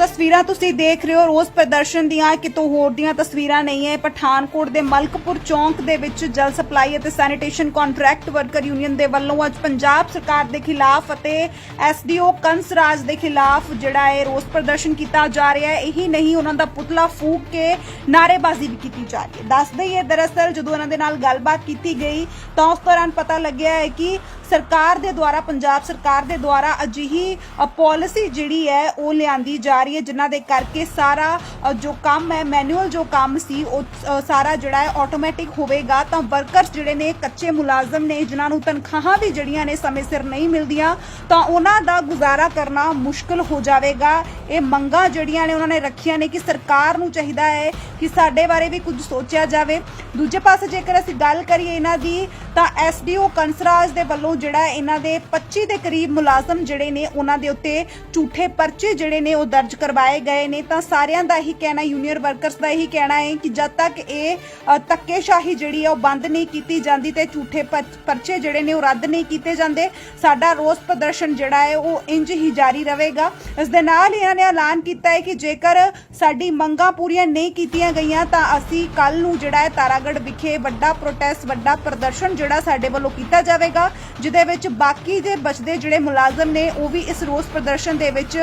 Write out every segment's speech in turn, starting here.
ਤਸਵੀਰਾਂ ਤੁਸੀਂ ਦੇਖ ਰਹੇ ਹੋ ਰੋਜ਼ ਪ੍ਰਦਰਸ਼ਨ ਦੀਆਂ ਕਿਤੋਂ ਹੋਰ ਦੀਆਂ ਤਸਵੀਰਾਂ ਨਹੀਂ ਹੈ। ਪਠਾਨਕੋਟ ਦੇ ਮਲਕਪੁਰ ਚੌਂਕ ਦੇ ਵਿੱਚ ਜਲ ਸਪਲਾਈ ਅਤੇ ਸੈਨੀਟੇਸ਼ਨ ਕੰਟਰੈਕਟ ਵਰਕਰ ਯੂਨੀਅਨ ਦੇ ਵੱਲੋਂ ਅੱਜ ਪੰਜਾਬ ਸਰਕਾਰ ਦੇ ਖਿਲਾਫ ਅਤੇ ਐਸਡੀਓ ਕੰਸਰਾਜ ਦੇ ਖਿਲਾਫ ਜਿਹੜਾ ਹੈ ਰੋਸ ਪ੍ਰਦਰਸ਼ਨ ਕੀਤਾ ਜਾ ਰਿਹਾ ਹੈ। ਇਹੀ ਨਹੀਂ, ਉਹਨਾਂ ਦਾ ਪੁਤਲਾ ਫੂਕ ਕੇ ਨਾਅਰੇਬਾਜ਼ੀ ਵੀ ਕੀਤੀ ਜਾ ਰਹੀ ਹੈ। ਦੱਸ ਦਈਏ ਦਰਅਸਲ ਜਦੋਂ ਉਹਨਾਂ ਦੇ ਨਾਲ ਗੱਲਬਾਤ ਕੀਤੀ ਗਈ, ਤਾਂ ਉਸ ਦੌਰਾਨ ਪਤਾ ਲੱਗਿਆ ਹੈ ਕਿ ਸਰਕਾਰ ਦੇ ਦੁਆਰਾ, ਪੰਜਾਬ ਸਰਕਾਰ ਦੇ ਦੁਆਰਾ ਅਜਿਹੀ ਪਾਲਿਸੀ ਜਿਹੜੀ ਹੈ, ਉਹ ਲਿਆਂਦੀ ਜਾ ਰਹੀ ਹੈ, ਜਿਨ੍ਹਾਂ ਦੇ ਕਰਕੇ ਸਾਰਾ ਜੋ ਕੰਮ ਹੈ ਮੈਨੂਅਲ ਜੋ ਕੰਮ ਸੀ, ਉਹ ਸਾਰਾ ਜਿਹੜਾ ਹੈ ਆਟੋਮੈਟਿਕ ਹੋਵੇਗਾ। ਤਾਂ ਵਰਕਰਸ ਜਿਹੜੇ ਨੇ, ਕੱਚੇ ਮੁਲਾਜ਼ਮ ਨੇ, ਜਿਨ੍ਹਾਂ ਨੂੰ ਤਨਖਾਹਾਂ ਵੀ ਜਿਹੜੀਆਂ ਨੇ ਸਮੇਂ ਸਿਰ ਨਹੀਂ ਮਿਲਦੀਆਂ, ਤਾਂ ਉਹਨਾਂ ਦਾ ਗੁਜ਼ਾਰਾ ਕਰਨਾ ਮੁਸ਼ਕਲ ਹੋ ਜਾਵੇਗਾ। ਇਹ ਮੰਗਾਂ ਜਿਹੜੀਆਂ ਨੇ, ਉਹਨਾਂ ਨੇ ਰੱਖੀਆਂ ਨੇ ਕਿ ਸਰਕਾਰ ਨੂੰ ਚਾਹੀਦਾ ਹੈ ਕਿ ਸਾਡੇ ਬਾਰੇ ਵੀ ਕੁਝ ਸੋਚਿਆ ਜਾਵੇ। ਦੂਜੇ ਪਾਸੇ ਜੇਕਰ ਅਸੀਂ ਗੱਲ ਕਰੀਏ ਇਹਨਾਂ ਦੀ, ਤਾਂ ਐਸਡੀਓ ਕੰਸਰਾਜ ਦੇ ਵੱਲੋਂ ਜਿਹੜਾ ਇਹਨਾਂ ਦੇ 25 ਦੇ ਕਰੀਬ ਮੁਲਾਜ਼ਮ ਜਿਹੜੇ ਨੇ, ਉਹਨਾਂ ਦੇ ਉੱਤੇ ਝੂਠੇ ਪਰਚੇ ਜਿਹੜੇ ਨੇ, ਉਹ ਦਰਜ ਕਰਵਾਏ ਗਏ ਨੇ ਤਾਂ ਸਾਰਿਆਂ ਦਾ ਹੀ ਕਹਿਣਾ ਯੂਨੀਅਨ ਵਰਕਰਸ ਦਾ ਇਹੀ ਕਹਿਣਾ ਹੈ ਕਿ ਜਦ ਤੱਕ ਇਹ ਅ, ਧੱਕੇਸ਼ਾਹੀ ਜਿਹੜੀ ਹੈ ਉਹ ਬੰਦ ਨਹੀਂ ਕੀਤੀ ਜਾਂਦੀ ਤੇ ਝੂਠੇ ਪਰਚੇ ਜਿਹੜੇ ਨੇ ਉਹ ਰੱਦ ਨਹੀਂ ਕੀਤੇ ਜਾਂਦੇ ਸਾਡਾ ਰੋਸ ਪ੍ਰਦਰਸ਼ਨ ਜਿਹੜਾ ਹੈ ਉਹ ਇੰਜ ਹੀ ਜਾਰੀ ਰਹੇਗਾ। ਇਸ ਦੇ ਨਾਲ ਇਹਨਾਂ ਨੇ ਐਲਾਨ ਕੀਤਾ ਹੈ ਕਿ ਜੇਕਰ ਸਾਡੀ ਮੰਗਾਂ ਪੂਰੀਆਂ ਨਹੀਂ ਕੀਤੀਆਂ ਗਈਆਂ ਤਾਂ ਅਸੀਂ ਕੱਲ ਨੂੰ ਜਿਹੜਾ ਹੈ ਤਾਰਾਗੜ੍ਹ ਵਿਖੇ ਵੱਡਾ ਪ੍ਰੋਟੈਸਟ ਵੱਡਾ ਪ੍ਰਦਰਸ਼ਨ ਜਿਹੜਾ ਸਾਡੇ ਵੱਲੋਂ ਕੀਤਾ ਜਾਵੇਗਾ ਜਿਹਦੇ ਵਿੱਚ ਬਾਕੀ ਦੇ ਬਚਦੇ ਜਿਹੜੇ ਮੁਲਾਜ਼ਮ ਨੇ ਉਹ ਵੀ ਇਸ ਰੋਸ ਪ੍ਰਦਰਸ਼ਨ ਦੇ ਵਿੱਚ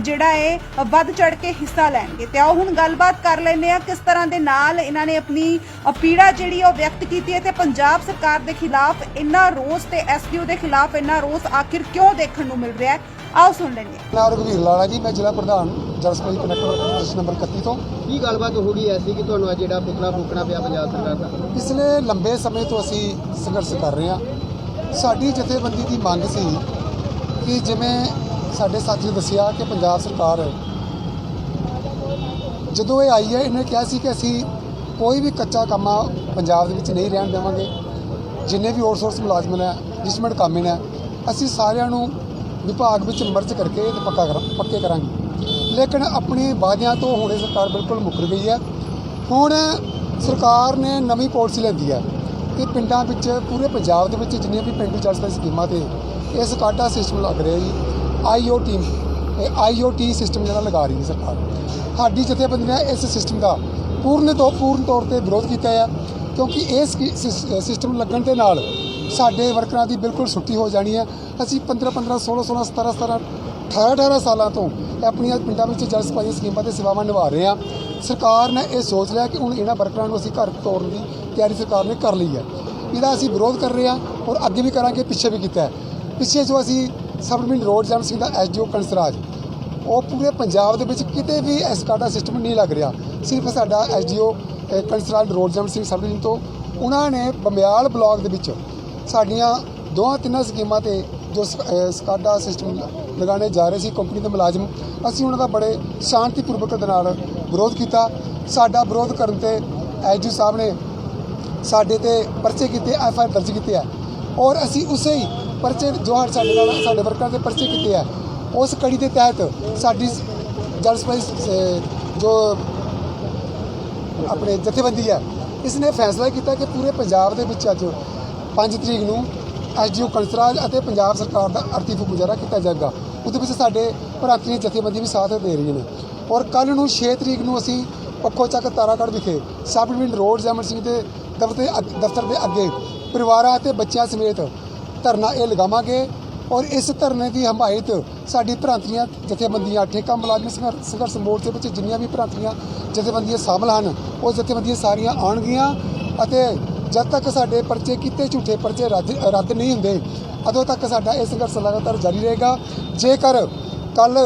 ਜਿਹੜਾ ਹੈ ਵੱਧ ਚੜ ਕੇ ਹਿੱਸਾ ਲੈਣਗੇ। ਤੇ ਆਓ ਹੁਣ ਗੱਲਬਾਤ ਕਰ ਲੈਂਦੇ ਆ ਕਿਸ ਤਰ੍ਹਾਂ ਦੇ ਨਾਲ ਇਹਨਾਂ ਨੇ ਆਪਣੀ ਪੀੜਾ ਜਿਹੜੀ ਉਹ ਵਿਅਕਤ ਕੀਤੀ ਹੈ ਤੇ ਪੰਜਾਬ ਸਰਕਾਰ ਦੇ ਖਿਲਾਫ ਇੰਨਾ ਰੋਸ ਤੇ ਐਸਡੀਓ ਦੇ ਖਿਲਾਫ ਇੰਨਾ ਰੋਸ ਆਖਿਰ ਕਿਉਂ ਦੇਖਣ ਨੂੰ ਮਿਲ ਰਿਹਾ ਹੈ? ਆਓ ਸੁਣ ਲੈਂਦੇ ਨਾਮ ਰਘਵੀਰ ਲਾਲਾ ਜੀ ਮੈਂ ਜ਼ਿਲ੍ਹਾ ਪ੍ਰਧਾਨ ਜਲ ਸਪਲਾਈ ਕਨੈਕਟਰ ਰਜਿਸਟਰ ਨੰਬਰ 31 ਤੋਂ। ਕੀ ਗੱਲਬਾਤ ਹੋ ਗਈ ਐਸੀ ਕਿ ਤੁਹਾਨੂੰ ਅੱਜ ਜਿਹੜਾ ਪੁਤਲਾ ਫੂਕਣਾ ਪਿਆ ਪੰਜਾਬ ਸਰਕਾਰ ਦਾ? ਪਿਛਲੇ ਲੰਬੇ ਸਮੇਂ ਤੋਂ ਅਸੀਂ ਸੰਘਰਸ਼ ਕਰ ਰਹੇ ਹਾਂ। ਸਾਡੀ ਜਥੇਬੰਦੀ ਦੀ ਮੰਗ ਸੀ ਕਿ ਜਿਵੇਂ ਸਾਡੇ ਸਾਥੀ ਨੇ ਦੱਸਿਆ ਕਿ ਪੰਜਾਬ ਸਰਕਾਰ ਜਦੋਂ ਇਹ ਆਈ ਹੈ, ਇਹਨੇ ਕਿਹਾ ਸੀ ਕਿ ਅਸੀਂ ਕੋਈ ਵੀ ਕੱਚਾ ਕੰਮਾ ਪੰਜਾਬ ਦੇ ਵਿੱਚ ਨਹੀਂ ਰਹਿਣ ਦੇਵਾਂਗੇ। ਜਿੰਨੇ ਵੀ ਆਊਟਸੋਰਸ ਮੁਲਾਜ਼ਮ ਨੇ ਜਿਸਮਟ ਕਾਮੇ ਨੇ, ਅਸੀਂ ਸਾਰਿਆਂ ਨੂੰ ਵਿਭਾਗ ਵਿੱਚ ਮਰਜ ਕਰਕੇ ਤੇ ਪੱਕਾ ਕਰ, ਪੱਕੇ ਕਰਾਂਗੇ। ਲੇਕਿਨ ਆਪਣੀ ਵਾਅਦਿਆਂ ਤੋਂ ਹੁਣੇ ਸਰਕਾਰ ਬਿਲਕੁਲ ਮੁੱਕਰ ਗਈ ਹੈ। ਹੁਣ ਸਰਕਾਰ ਨੇ ਨਵੀਂ ਪਾਲਿਸੀ ਲੈਂਦੀ ਹੈ ਕਿ ਪਿੰਡਾਂ ਵਿੱਚ, ਪੂਰੇ ਪੰਜਾਬ ਦੇ ਵਿੱਚ ਜਿੰਨੀਆਂ ਵੀ ਪਿੰਡੂ ਜਲ ਸਪਲਾਈ ਸਕੀਮਾਂ ਤੇ ਇਸ ਸਕਾਡਾ ਸਿਸਟਮ ਲੱਗ ਰਿਹਾ ਜੀ ਆਈਓਟੀ ਆਈਓਟੀ ਸਿਸਟਮ ਜਿਹੜਾ ਲਗਾ ਰਹੀ ਹੈ ਸਰਕਾਰ। ਸਾਡੀ ਜਥੇਬੰਦੀ ਨੇ ਇਸ ਸਿਸਟਮ ਦਾ ਪੂਰਨ ਤੋਂ ਪੂਰਨ ਤੌਰ ਤੇ ਵਿਰੋਧ ਕੀਤਾ ਹੈ, ਕਿਉਂਕਿ ਇਸ ਸਿਸਟਮ ਲੱਗਣ ਦੇ ਨਾਲ ਸਾਡੇ ਵਰਕਰਾਂ ਦੀ ਬਿਲਕੁਲ ਛੁੱਟੀ ਹੋ ਜਾਣੀ ਹੈ। ਅਸੀਂ 15 15 16 16 17 17 18 18 ਸਾਲਾਂ ਤੋਂ ਆਪਣੀਆਂ ਪਿੰਡਾਂ ਵਿੱਚ ਜਲ ਸਪਲਾਈ ਸਕੀਮਾਂ ਤੇ ਸੇਵਾਵਾਂ ਨਿਭਾ ਰਹੇ ਹਾਂ। ਸਰਕਾਰ ਨੇ ਇਹ ਸੋਚ ਲਿਆ ਕਿ ਹੁਣ ਇਹਨਾਂ ਵਰਕਰਾਂ ਨੂੰ ਅਸੀਂ ਘਰ ਤੋਰਨ ਦੀ ਤਿਆਰੀ ਸਰਕਾਰ ਨੇ ਕਰ ਲਈ ਹੈ। ਇਹਦਾ ਅਸੀਂ ਵਿਰੋਧ ਕਰ ਰਹੇ ਹਾਂ ਔਰ ਅੱਗੇ ਵੀ ਕਰਾਂਗੇ, ਪਿੱਛੇ ਵੀ ਕੀਤਾ ਹੈ। ਪਿੱਛੇ ਜੋ ਅਸੀਂ ਸਬਡਮਿੰਟ ਰੋਡ ਜਮ ਸਿੰਘ ਦਾ ਐਸਡੀਓ ਕੰਸਰਾਜ ਉਹ ਪੂਰੇ ਪੰਜਾਬ ਦੇ ਵਿੱਚ ਕਿਤੇ ਵੀ ਇਸ ਸਿਸਟਮ ਨਹੀਂ ਲੱਗ ਰਿਹਾ। ਸਿਰਫ ਸਾਡਾ ਐਸਡੀਓ ਕੰਸਰਾਜ ਰੋਡ ਜਮ ਸਿੰਘ ਸਬ ਡਿਵੀਜ਼ਨ ਤੋਂ। ਉਹਨਾਂ ਨੇ ਬਮਿਆਲ ਬਲਾਕ ਦੇ ਵਿੱਚ ਸਾਡੀਆਂ ਦੋਹਾਂ ਤਿੰਨਾਂ ਸਕੀਮਾਂ ਤੇ ਜੋ ਸ- ਸਕਾਡਾ ਸਿਸਟਮ ਲਗਾਉਣੇ ਜਾ ਰਹੇ ਸੀ ਕੰਪਨੀ ਦੇ ਮੁਲਾਜ਼ਮ, ਅਸੀਂ ਉਹਨਾਂ ਦਾ ਬੜੇ ਸ਼ਾਂਤੀਪੂਰਵਕ ਦੇ ਨਾਲ ਵਿਰੋਧ ਕੀਤਾ। ਸਾਡਾ ਵਿਰੋਧ ਕਰਨ ਤੇ ਐਸਡੀ ਸਾਹਿਬ ਨੇ ਸਾਡੇ ਤੇ ਪਰਚੇ ਕੀਤੇ, ਐਫ ਆਈ ਦਰਜ ਕੀਤੇ ਹੈ। ਔਰ ਅਸੀਂ ਉਸੇ ਹੀ ਪਰਚੇ ਜੋ ਹਰ ਸਾਡੇ ਨਾਲ, ਸਾਡੇ ਵਰਕਰਾਂ ਦੇ ਪਰਚੇ ਕੀਤੇ ਆ, ਉਸ ਕੜੀ ਦੇ ਤਹਿਤ ਸਾਡੀ ਜਲ ਸਪਲਾਈ ਜੋ ਆਪਣੇ ਜਥੇਬੰਦੀ ਹੈ ਇਸ ਨੇ ਫੈਸਲਾ ਕੀਤਾ ਕਿ ਪੂਰੇ ਪੰਜਾਬ ਦੇ ਵਿੱਚ ਅੱਜ 5 ਤਰੀਕ ਨੂੰ ਐਸਡੀਓ ਕੰਸਰਾਜ ਅਤੇ ਪੰਜਾਬ ਸਰਕਾਰ ਦਾ ਅਰਥੀ ਗੁਜ਼ਾਰਾ ਕੀਤਾ ਜਾਏਗਾ। ਉਹਦੇ ਵਿੱਚ ਸਾਡੇ ਭਰਾਤਰੀ ਜਥੇਬੰਦੀ ਵੀ ਸਾਥ ਦੇ ਰਹੀਆਂ ਨੇ। ਔਰ ਕੱਲ ਨੂੰ 6 ਤਰੀਕ ਨੂੰ ਅਸੀਂ ਪੱਖੋ ਚੱਕ ਤਾਰਾਗੜ੍ਹ ਵਿਖੇ sub division road Jaman Singh ਦੇ ਦਫ਼ਤਰ ਦਫ਼ਤਰ ਦੇ ਅੱਗੇ ਪਰਿਵਾਰਾਂ ਅਤੇ ਬੱਚਿਆਂ ਸਮੇਤ ਧਰਨਾ ਇਹ ਲਗਾਵਾਂਗੇ ਔਰ ਇਸ ਧਰਨੇ ਦੀ ਹਮਾਇਤ ਸਾਡੀ ਭਰਾਤਰੀਆਂ ਜਥੇਬੰਦੀਆਂ, ਠੇਕਾ ਮੁਲਾਜ਼ਮ ਸੰਘਰ- ਸੰਘਰਸ਼ ਮੋਰਚੇ ਵਿੱਚ ਜਿੰਨੀਆਂ ਵੀ ਭਰਾਤਰੀਆਂ ਜਥੇਬੰਦੀਆਂ ਸ਼ਾਮਲ ਹਨ, ਉਹ ਜਥੇਬੰਦੀਆਂ ਸਾਰੀਆਂ ਆਉਣਗੀਆਂ ਅਤੇ ਜਦ ਤੱਕ ਸਾਡੇ ਪਰਚੇ ਕੀਤੇ ਝੂਠੇ ਪਰਚੇ ਰੱਦ ਰੱਦ ਨਹੀਂ ਹੁੰਦੇ, ਉਦੋਂ ਤੱਕ ਸਾਡਾ ਇਹ ਸੰਘਰਸ਼ ਲਗਾਤਾਰ ਜਾਰੀ ਰਹੇਗਾ। ਜੇਕਰ ਕੱਲ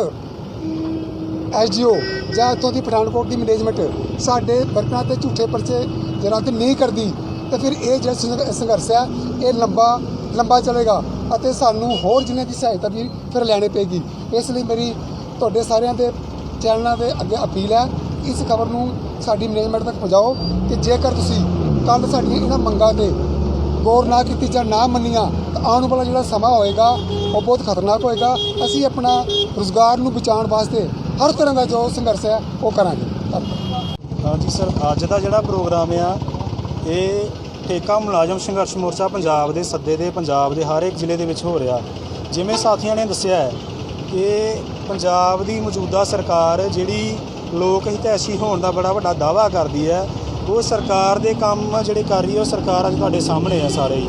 ਐਸਜੀਓ ਜਾਂ ਇੱਥੋਂ ਦੀ ਪਠਾਨਕੋਟ ਦੀ ਮੈਨੇਜਮੈਂਟ ਸਾਡੇ ਵਰਕਰਾਂ ਤੇ ਝੂਠੇ ਪਰਚੇ ਰੱਦ ਨਹੀਂ ਕਰਦੀ, ਤਾਂ ਫਿਰ ਇਹ ਜਿਹੜਾ ਸੰਘ- ਸੰਘਰਸ਼ ਹੈ, ਇਹ ਲੰਬਾ ਲੰਬਾ ਚੱਲੇਗਾ ਅਤੇ ਸਾਨੂੰ ਹੋਰ ਜਿੰਨੇ ਦੀ ਸਹਾਇਤਾ ਵੀ ਫਿਰ ਲੈਣੀ ਪਏਗੀ। ਇਸ ਲਈ ਮੇਰੀ ਤੁਹਾਡੇ ਸਾਰਿਆਂ ਦੇ ਚੈਨਲਾਂ ਦੇ ਅੱਗੇ ਅਪੀਲ ਹੈ, ਇਸ ਖਬਰ ਨੂੰ ਸਾਡੀ ਮੈਨੇਜਮੈਂਟ ਤੱਕ ਪਹੁੰਚਾਓ ਕਿ ਜੇਕਰ ਤੁਸੀਂ ਕੱਲ ਸਾਡੀਆਂ ਇਹਨਾਂ ਮੰਗਾਂ ਤੇ ਗੌਰ ਨਾ ਕੀਤੀ ਜਾਂ ਨਾ ਮੰਨੀਆਂ, ਤਾਂ ਆਉਣ ਵਾਲਾ ਜਿਹੜਾ ਸਮਾਂ ਹੋਏਗਾ, ਉਹ ਬਹੁਤ ਖਤਰਨਾਕ ਹੋਏਗਾ। ਅਸੀਂ ਆਪਣਾ ਰੋਜ਼ਗਾਰ ਨੂੰ ਬਚਾਉਣ ਵਾਸਤੇ ਹਰ ਤਰ੍ਹਾਂ ਦਾ ਜੋ ਸੰਘਰਸ਼ ਹੈ, ਉਹ ਕਰਾਂਗੇ। ਧੰਨਵਾਦ। ਹਾਂਜੀ ਸਰ, ਅੱਜ ਦਾ ਜਿਹੜਾ ਪ੍ਰੋਗਰਾਮ ਆ, ਇਹ ਠੇਕਾ ਮੁਲਾਜ਼ਮ ਸੰਘਰਸ਼ ਮੋਰਚਾ ਪੰਜਾਬ ਦੇ ਸੱਦੇ ਦੇ ਪੰਜਾਬ ਦੇ ਹਰ ਇੱਕ ਜ਼ਿਲ੍ਹੇ ਦੇ ਵਿੱਚ ਹੋ ਰਿਹਾ। ਜਿਵੇਂ ਸਾਥੀਆਂ ਨੇ ਦੱਸਿਆ ਹੈ ਕਿ ਪੰਜਾਬ ਦੀ ਮੌਜੂਦਾ ਸਰਕਾਰ ਜਿਹੜੀ ਲੋਕ ਹਿਤੈਸ਼ੀ ਹੋਣ ਦਾ ਬੜਾ ਵੱਡਾ ਦਾਅਵਾ ਕਰਦੀ ਹੈ, ਉਹ ਸਰਕਾਰ ਦੇ ਕੰਮ ਜਿਹੜੇ ਕਰ ਰਹੀ ਹੈ, ਉਹ ਸਰਕਾਰ ਅੱਜ ਤੁਹਾਡੇ ਸਾਹਮਣੇ ਹੈ ਸਾਰੇ ਹੀ।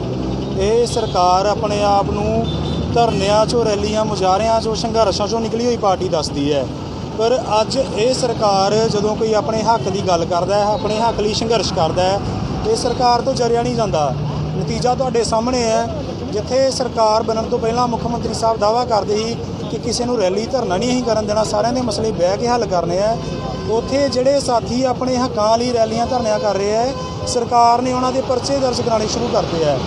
ਇਹ ਸਰਕਾਰ ਆਪਣੇ ਆਪ ਨੂੰ ਧਰਨਿਆਂ 'ਚੋਂ, ਰੈਲੀਆਂ, ਮੁਜ਼ਾਹਰਿਆਂ 'ਚੋਂ, ਸੰਘਰਸ਼ਾਂ 'ਚੋਂ ਨਿਕਲੀ ਹੋਈ ਪਾਰਟੀ ਦੱਸਦੀ ਹੈ। ਪਰ ਅੱਜ ਇਹ ਸਰਕਾਰ ਜਦੋਂ ਕੋਈ ਆਪਣੇ ਹੱਕ ਦੀ ਗੱਲ ਕਰਦਾ ਹੈ, ਆਪਣੇ ਹੱਕ ਲਈ ਸੰਘਰਸ਼ ਕਰਦਾ ਹੈ ਇਹ ਸਰਕਾਰ ਤੋਂ ਜਰਿਆ ਨਹੀਂ ਜਾਂਦਾ। ਨਤੀਜਾ ਤੁਹਾਡੇ ਸਾਹਮਣੇ ਹੈ, ਜਿੱਥੇ ਸਰਕਾਰ ਬਣਨ ਤੋਂ ਪਹਿਲਾਂ ਮੁੱਖ ਮੰਤਰੀ ਸਾਹਿਬ ਦਾਅਵਾ ਕਰਦੇ ਸੀ ਕਿ ਕਿਸੇ ਨੂੰ ਰੈਲੀ ਧਰਨਾ ਨਹੀਂ ਅਸੀਂ ਕਰਨ ਦੇਣਾ, ਸਾਰਿਆਂ ਦੇ ਮਸਲੇ ਬਹਿ ਕੇ ਹੱਲ ਕਰਨੇ ਆ। ਉੱਥੇ ਜਿਹੜੇ ਸਾਥੀ ਆਪਣੇ ਹੱਕਾਂ ਲਈ ਰੈਲੀਆਂ ਧਰਨਿਆਂ ਕਰ ਰਹੇ ਆ, ਸਰਕਾਰ ਨੇ ਉਹਨਾਂ ਦੇ ਪਰਚੇ ਦਰਜ ਕਰਾਉਣੇ ਸ਼ੁਰੂ ਕਰਤੇ ਆ।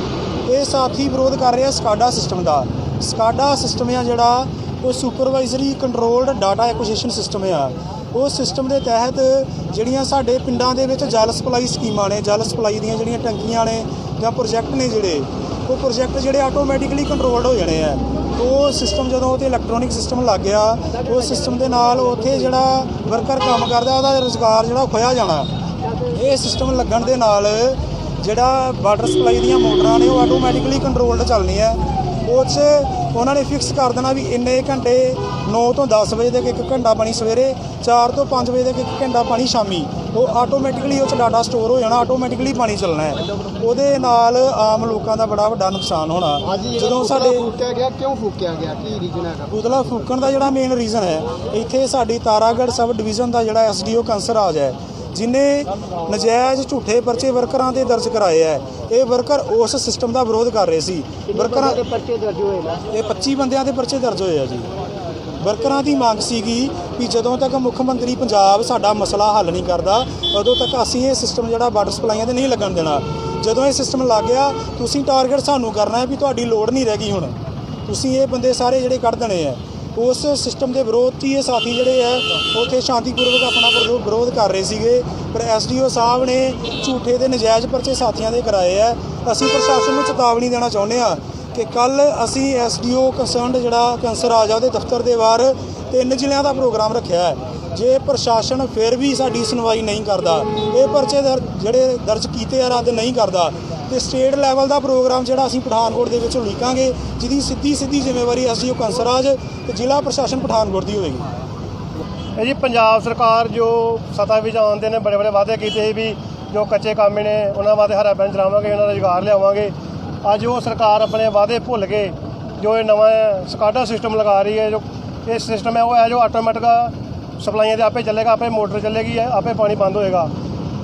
ਇਹ ਸਾਥੀ ਵਿਰੋਧ ਕਰ ਰਿਹਾ ਸਕਾਡਾ ਸਿਸਟਮ ਦਾ। ਸਕਾਡਾ ਸਿਸਟਮ ਆ ਜਿਹੜਾ, ਉਹ supervisory controlled data acquisition system ਆ। ਉਹ ਸਿਸਟਮ ਦੇ ਤਹਿਤ ਜਿਹੜੀਆਂ ਸਾਡੇ ਪਿੰਡਾਂ ਦੇ ਵਿੱਚ ਜਲ ਸਪਲਾਈ ਸਕੀਮਾਂ ਨੇ, ਜਲ ਸਪਲਾਈ ਦੀਆਂ ਜਿਹੜੀਆਂ ਟੈਂਕੀਆਂ ਨੇ ਜਾਂ ਪ੍ਰੋਜੈਕਟ ਨੇ ਜਿਹੜੇ, ਉਹ ਪ੍ਰੋਜੈਕਟ ਜਿਹੜੇ ਆਟੋਮੈਟਿਕਲੀ ਕੰਟਰੋਲਡ ਹੋ ਜਾਣੇ ਆ। ਉਹ ਸਿਸਟਮ ਜਦੋਂ ਉਹ ਇਲੈਕਟ੍ਰੋਨਿਕ ਸਿਸਟਮ ਲੱਗ ਗਿਆ, ਉਹ ਸਿਸਟਮ ਦੇ ਨਾਲ ਉੱਥੇ ਜਿਹੜਾ ਵਰਕਰ ਕੰਮ ਕਰਦਾ, ਉਹਦਾ ਰੁਜ਼ਗਾਰ ਜਿਹੜਾ ਖੋਇਆ ਜਾਣਾ। ਇਹ ਸਿਸਟਮ ਲੱਗਣ ਦੇ ਨਾਲ ਜਿਹੜਾ ਵਾਟਰ ਸਪਲਾਈ ਦੀਆਂ ਮੋਟਰਾਂ ਨੇ, ਉਹ ਆਟੋਮੈਟਿਕਲੀ ਕੰਟਰੋਲਡ ਚੱਲਣੀ ਹੈ ਉਹ 'ਚ ਉਹਨਾਂ ਨੇ ਫਿਕਸ ਕਰ ਦੇਣਾ ਵੀ ਇੰਨੇ ਘੰਟੇ 9 ਤੋਂ 10 ਵਜੇ ਤੱਕ ਇੱਕ ਘੰਟਾ ਪਾਣੀ ਸਵੇਰੇ 4 ਤੋਂ 5 ਵਜੇ ਤੱਕ ਇੱਕ ਘੰਟਾ ਪਾਣੀ ਸ਼ਾਮੀ। ਉਹ ਆਟੋਮੈਟਿਕਲੀ ਉਹ 'ਚ ਡਾਟਾ ਸਟੋਰ ਹੋ ਜਾਣਾ ਆਟੋਮੈਟਿਕਲੀ ਪਾਣੀ ਚੱਲਣਾ ਹੈ। ਉਹਦੇ ਨਾਲ ਆਮ ਲੋਕਾਂ ਦਾ ਬੜਾ ਵੱਡਾ ਨੁਕਸਾਨ ਹੋਣਾ। ਜਦੋਂ ਸਾਡੇ ਫੂਕਿਆ ਗਿਆ ਕਿਉਂ ਫੂਕਿਆ ਗਿਆ? ਕੀ ਰੀਜਨ ਹੈਗਾ? ਪੁਤਲਾ ਫੂਕਣ ਦਾ ਜਿਹੜਾ ਮੇਨ ਰੀਜ਼ਨ ਹੈ ਇੱਥੇ ਸਾਡੀ ਤਾਰਾਗੜ੍ਹ ਸਬ ਡਿਵੀਜ਼ਨ ਦਾ ਜਿਹੜਾ ਐਸਡੀਓ ਕੰਸਰਾਜ ਹੈ ਜਿਨੇ ਨਜਾਇਜ਼ ਝੂਠੇ ਪਰਚੇ ਵਰਕਰਾਂ ਦੇ ਦਰਜ ਕਰਾਏ ਹੈ ਇਹ ਵਰਕਰ ਉਸ ਸਿਸਟਮ ਦਾ ਵਿਰੋਧ ਕਰ ਰਹੇ ਸੀ। ਵਰਕਰਾਂ ਦੇ ਪਰਚੇ ਦਰਜ ਹੋਏ ਨਾ? ਇਹ 25 ਬੰਦਿਆਂ ਦੇ ਪਰਚੇ ਦਰਜ ਹੋਏ ਆ ਜੀ। ਵਰਕਰਾਂ ਦੀ ਮੰਗ ਸੀਗੀ ਕਿ ਜਦੋਂ ਤੱਕ ਮੁੱਖ ਮੰਤਰੀ ਪੰਜਾਬ ਸਾਡਾ ਮਸਲਾ ਹੱਲ ਨਹੀਂ ਕਰਦਾ ਉਦੋਂ ਤੱਕ ਅਸੀਂ ਇਹ ਸਿਸਟਮ ਜਿਹੜਾ ਵਾਟਰ ਸਪਲਾਈਆਂ ਤੇ ਨਹੀਂ ਲੱਗਣ ਦੇਣਾ। ਜਦੋਂ ਇਹ ਸਿਸਟਮ ਲੱਗ ਗਿਆ ਤੁਸੀਂ ਟਾਰਗੇਟ ਸਾਨੂੰ ਕਰਨਾ ਹੈ ਵੀ ਤੁਹਾਡੀ ਲੋੜ ਨਹੀਂ ਰਹਿ ਗਈ ਹੁਣ। ਤੁਸੀਂ ਇਹ ਬੰਦੇ ਸਾਰੇ ਜਿਹੜੇ ਕੱਢ ਦੇਣੇ ਆ। ਉਸ ਸਿਸਟਮ ਦੇ ਵਿਰੋਧ 'ਚ ਹੀ ਇਹ ਸਾਥੀ ਜਿਹੜੇ ਆ, ਉੱਥੇ ਸ਼ਾਂਤੀਪੂਰਵਕ ਆਪਣਾ ਵਿਰੋ- ਵਿਰੋਧ ਕਰ ਰਹੇ ਸੀਗੇ। ਪਰ ਐਸਡੀਓ ਸਾਹਿਬ ਨੇ ਝੂਠੇ ਦੇ ਨਜਾਇਜ਼ ਪਰਚੇ ਸਾਥੀਆਂ ਦੇ ਕਰਾਏ ਆ। ਅਸੀਂ ਪ੍ਰਸ਼ਾਸਨ ਨੂੰ ਚੇਤਾਵਨੀ ਦੇਣਾ ਚਾਹੁੰਦੇ ਆ ਕਿ ਕੱਲ ਅਸੀਂ ਐਸਡੀਓ ਕੰਸਰਨਡ ਜਿਹੜਾ ਕੈਂਸਰ ਆਜਾ ਉਹਦੇ ਦਫ਼ਤਰ ਦੇ ਬਾਹਰ ਤਿੰਨ ਜ਼ਿਲ੍ਹਿਆਂ ਦਾ ਪ੍ਰੋਗਰਾਮ ਰੱਖਿਆ ਹੈ। ਜੇ ਪ੍ਰਸ਼ਾਸਨ ਫਿਰ ਵੀ ਸਾਡੀ ਸੁਣਵਾਈ ਨਹੀਂ ਕਰਦਾ, ਇਹ ਪਰਚੇ ਦਰ- ਜਿਹੜੇ ਦਰਜ ਕੀਤੇ ਆ, ਰੱਦ ਨਹੀਂ ਕਰਦਾ ਤੇ ਸਟੇਟ ਲੈਵਲ ਦਾ ਪ੍ਰੋਗਰਾਮ ਜਿਹੜਾ ਅਸੀਂ ਪਠਾਨਕੋਟ ਦੇ ਵਿੱਚ ਉਲੀਕਾਂਗੇ, ਜਿਹਦੀ ਸਿੱਧੀ ਸਿੱਧੀ ਜ਼ਿੰਮੇਵਾਰੀ ਅਸੀਂ ਉਹ ਕੰਸਰਾਜ ਤੇ ਜ਼ਿਲ੍ਹਾ ਪ੍ਰਸ਼ਾਸਨ ਪਠਾਨਕੋਟ ਦੀ ਹੋਵੇਗੀ। ਇਹ ਜੀ ਪੰਜਾਬ ਸਰਕਾਰ ਜੋ ਸਤਾ ਵਿੱਚ ਆਉਣ ਦੇ ਨੇ ਬੜੇ ਬੜੇ ਵਾਅਦੇ ਕੀਤੇ ਸੀ ਵੀ ਜੋ ਕੱਚੇ ਕਾਮੇ ਨੇ, ਉਹਨਾਂ ਵਾਸਤੇ ਹਰਾ ਪੈਨ ਚਲਾਵਾਂਗੇ ਉਹਨਾਂ ਦਾ ਰੁਜ਼ਗਾਰ ਲਿਆਵਾਂਗੇ। ਅੱਜ ਉਹ ਸਰਕਾਰ ਆਪਣੇ ਵਾਅਦੇ ਭੁੱਲ ਕੇ ਜੋ ਇਹ ਨਵਾਂ ਸਕਾਡਾ ਸਿਸਟਮ ਲਗਾ ਰਹੀ ਹੈ, ਜੋ ਇਹ ਸਿਸਟਮ ਹੈ, ਉਹ ਹੈ ਜੋ ਆਟੋਮੈਟਿਕ ਸਪਲਾਈਆਂ ਦੇ ਆਪੇ ਚੱਲੇਗਾ, ਆਪੇ ਮੋਟਰ ਚੱਲੇਗੀ, ਆਪੇ ਪਾਣੀ ਬੰਦ ਹੋਏਗਾ।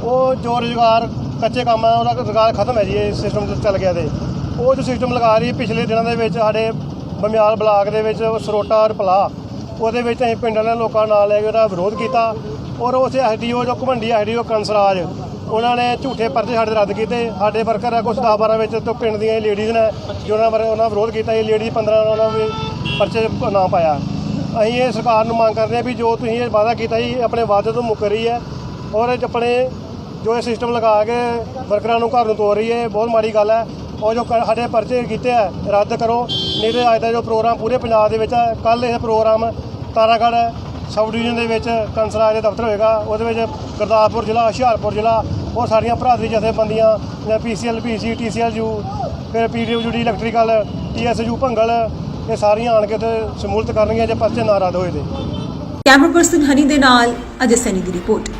ਉਹ ਜੋ ਰੁਜ਼ਗਾਰ ਕੱਚੇ ਕੰਮ ਆ, ਉਹਦਾ ਰੁਜ਼ਗਾਰ ਖਤਮ ਹੈ ਜੀ, ਇਹ ਸਿਸਟਮ ਚੱਲ ਗਿਆ ਤੇ। ਉਹ ਜੋ ਸਿਸਟਮ ਲਗਾ ਰਹੀ ਪਿਛਲੇ ਦਿਨਾਂ ਦੇ ਵਿੱਚ, ਸਾਡੇ ਬਮਿਆਲ ਬਲਾਕ ਦੇ ਵਿੱਚ ਸਰੋਟਾ ਔਰ ਪਲਾ ਉਹਦੇ ਵਿੱਚ ਅਸੀਂ ਪਿੰਡ ਵਾਲਿਆਂ ਲੋਕਾਂ ਨਾਲ ਲੈ ਕੇ ਉਹਦਾ ਵਿਰੋਧ ਕੀਤਾ। ਔਰ ਉਸੇ ਐਸਡੀਓ ਜੋ ਘਮੰਡੀ ਐਸਡੀਓ ਕੰਸਰਾਜ, ਉਹਨਾਂ ਨੇ ਝੂਠੇ ਪਰਚੇ ਸਾਡੇ ਰੱਦ ਕੀਤੇ। ਸਾਡੇ ਵਰਕਰ ਆ ਕੁਝ 10 12 ਵਿੱਚ ਤੋਂ ਪਿੰਡ ਦੀਆਂ ਲੇਡੀਜ਼ ਨੇ ਜੋ ਉਹਨਾਂ ਬਾਰੇ ਉਹਨਾਂ ਵਿਰੋਧ ਕੀਤਾ, ਇਹ ਲੇਡੀ 15 ਉਹਨਾਂ ਵੀ ਪਰਚੇ ਨਾ ਪਾਇਆ। ਅਸੀਂ ਇਹ ਸਰਕਾਰ ਨੂੰ ਮੰਗ ਕਰਦੇ ਹਾਂ ਵੀ ਜੋ ਤੁਸੀਂ ਇਹ ਵਾਅਦਾ ਕੀਤਾ ਸੀ ਇਹ ਆਪਣੇ ਵਾਅਦੇ ਤੋਂ ਮੁੱਕ ਰਹੀ ਹੈ। ਔਰ ਆਪਣੇ ਜੋ ਇਹ ਸਿਸਟਮ ਲਗਾ ਕੇ ਵਰਕਰਾਂ ਨੂੰ ਘਰ ਨੂੰ ਤੋਰ ਰਹੀ ਹੈ, ਇਹ ਬਹੁਤ ਮਾੜੀ ਗੱਲ ਹੈ। ਉਹ ਜੋ ਕ- ਸਾਡੇ ਪਰਚੇ ਕੀਤੇ ਆ, ਰੱਦ ਕਰੋ। ਨਹੀਂ ਤੇ ਅੱਜ ਦਾ ਜੋ ਪ੍ਰੋਗਰਾਮ ਪੂਰੇ ਪੰਜਾਬ ਦੇ ਵਿੱਚ ਹੈ ਕੱਲ ਇਹ ਪ੍ਰੋਗਰਾਮ ਤਾਰਾਗੜ੍ਹ ਸਬ ਡਿਵੀਜ਼ਨ ਦੇ ਵਿੱਚ ਕੰਸਰਾਜ ਦੇ ਦਫ਼ਤਰ ਹੋਏਗਾ। ਉਹਦੇ ਵਿੱਚ ਗੁਰਦਾਸਪੁਰ ਜ਼ਿਲ੍ਹਾ, ਹੁਸ਼ਿਆਰਪੁਰ ਜ਼ਿਲ੍ਹਾ, ਉਹ ਸਾਰੀਆਂ ਭਰਾਤਰੀ ਜਥੇਬੰਦੀਆਂ ਜਾਂ ਪੀਸੀਐਲ ਪੀਸੀ ਟੀਸੀਐਲਯੂ ਫਿਰ ਪੀਡੀਯੂ ਇਲੈਕਟ੍ਰੀਕਲ ਟੀਐਸਯੂ ਭੰਗਲ, ਇਹ ਸਾਰੀਆਂ ਆਣ ਕੇ ਤੇ ਸਮੂਲਤ ਕਰਨਗੀਆਂ ਜੇ ਪਰਚੇ ਨਾ ਰੱਦ ਹੋਏ ਤੇ। ਕੈਮਰਾ ਪਰਸਨ ਹਨੀ ਦੇ ਨਾਲ ਅਜੇ ਸੈਨੀ ਦੀ ਰਿਪੋਰਟ।